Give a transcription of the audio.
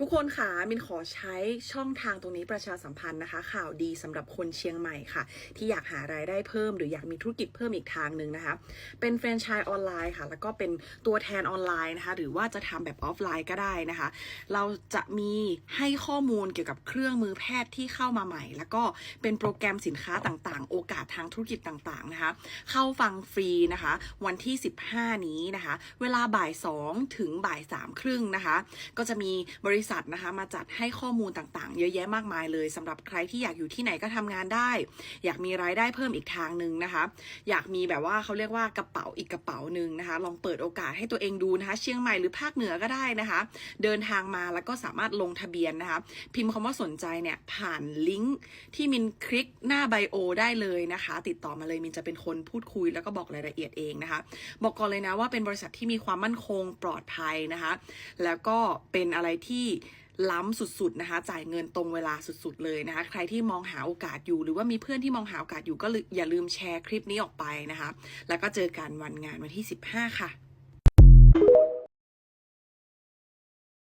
ทุกคนค่ะมินขอใช้ช่องทางตรงนี้ประชาสัมพันธ์นะคะ ข่าวดีสำหรับคนเชียงใหม่ค่ะ ที่อยากหารายได้เพิ่ม หรืออยากมีธุรกิจเพิ่มอีกทางหนึ่งนะคะ เป็นแฟรนไชส์ออนไลน์ค่ะ แล้วก็เป็นตัวแทนออนไลน์นะคะ หรือว่าจะทำแบบออฟไลน์ก็ได้นะคะ เราจะมีให้ข้อมูลเกี่ยวกับเครื่องมือแพทย์ที่เข้ามาใหม่ แล้วก็เป็นโปรแกรมสินค้าต่างๆ โอกาสทางธุรกิจต่างๆนะคะ เข้าฟังฟรีนะคะ วันที่ 15 นี้นะคะ เวลาบ่าย2ถึงบ่าย3ครึ่งนะคะ ก็จะมีบริษัทนะคะมาจัดให้ข้อมูลต่างๆ เยอะแยะมากมายเลยสำหรับใครที่อยากอยู่ที่ไหนก็ทำงานได้ อยากมีรายได้เพิ่มอีกทางหนึ่งนะคะ อยากมีแบบว่าเขาเรียกว่ากระเป๋าอีกกระเป๋าหนึ่งนะคะ ลองเปิดโอกาสให้ตัวเองดูนะคะ เชียงใหม่หรือภาคเหนือก็ได้นะคะ เดินทางมาแล้วก็สามารถลงทะเบียนนะคะ พิมพ์คำว่าสนใจเนี่ยผ่านลิงก์ที่มินคลิกหน้าไบโอได้เลยนะคะ ติดต่อมาเลยมินจะเป็นคนพูดคุยแล้วก็บอกรายละเอียดเองนะคะ บอกก่อนเลยนะว่าเป็นบริษัทที่มีความมั่นคงปลอดภัยนะคะ แล้วก็เป็นอะไรที่ล้ำสุดๆนะคะ จ่ายเงินตรงเวลาสุดๆเลยนะคะ ใครที่มองหาโอกาสอยู่หรือว่ามีเพื่อนที่มองหาโอกาสอยู่ก็อย่าลืมแชร์คลิปนี้ออกไปนะคะ แล้วก็เจอกันวันงานวันที่ 15 ค่ะ